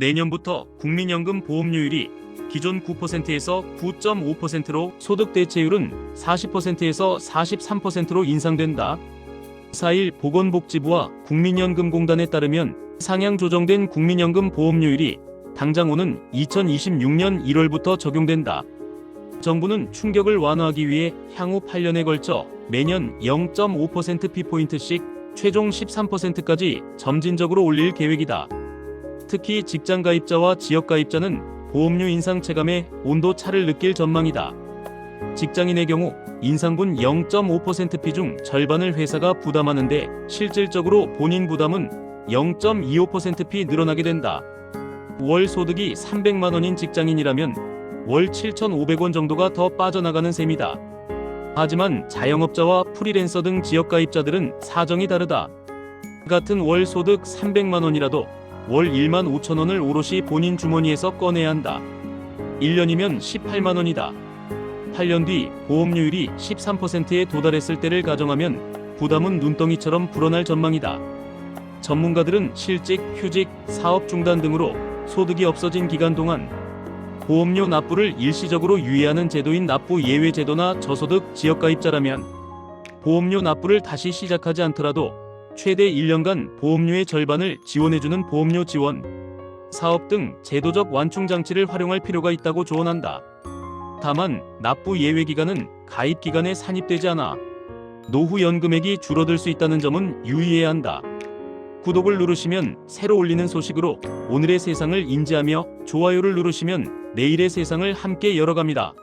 내년부터 국민연금 보험료율이 기존 9%에서 9.5%로 소득 대체율은 40%에서 43%로 인상된다. 4일 보건복지부와 국민연금공단에 따르면 상향 조정된 국민연금 보험료율이 당장 오는 2026년 1월부터 적용된다. 정부는 충격을 완화하기 위해 향후 8년에 걸쳐 매년 0.5%p포인트씩 최종 13%까지 점진적으로 올릴 계획이다. 특히 직장 가입자와 지역 가입자는 보험료 인상 체감에 온도 차를 느낄 전망이다. 직장인의 경우 인상분 0.5%피 중 절반을 회사가 부담하는데 실질적으로 본인 부담은 0.25%피 늘어나게 된다. 월 소득이 300만 원인 직장인이라면 월 7,500원 정도가 더 빠져나가는 셈이다. 하지만 자영업자와 프리랜서 등 지역 가입자들은 사정이 다르다. 같은 월 소득 300만 원이라도 월 1만 5천 원을 오롯이 본인 주머니에서 꺼내야 한다. 1년이면 18만 원이다. 8년 뒤 보험료율이 13%에 도달했을 때를 가정하면 부담은 눈덩이처럼 불어날 전망이다. 전문가들은 실직, 휴직, 사업 중단 등으로 소득이 없어진 기간 동안 보험료 납부를 일시적으로 유예하는 제도인 납부 예외 제도나 저소득 지역 가입자라면 보험료 납부를 다시 시작하지 않더라도 최대 1년간 보험료의 절반을 지원해주는 보험료 지원, 사업 등 제도적 완충 장치를 활용할 필요가 있다고 조언한다. 다만 납부 예외 기간은 가입 기간에 산입되지 않아 노후 연금액이 줄어들 수 있다는 점은 유의해야 한다. 구독을 누르시면 새로 올리는 소식으로 오늘의 세상을 인지하며 좋아요를 누르시면 내일의 세상을 함께 열어갑니다.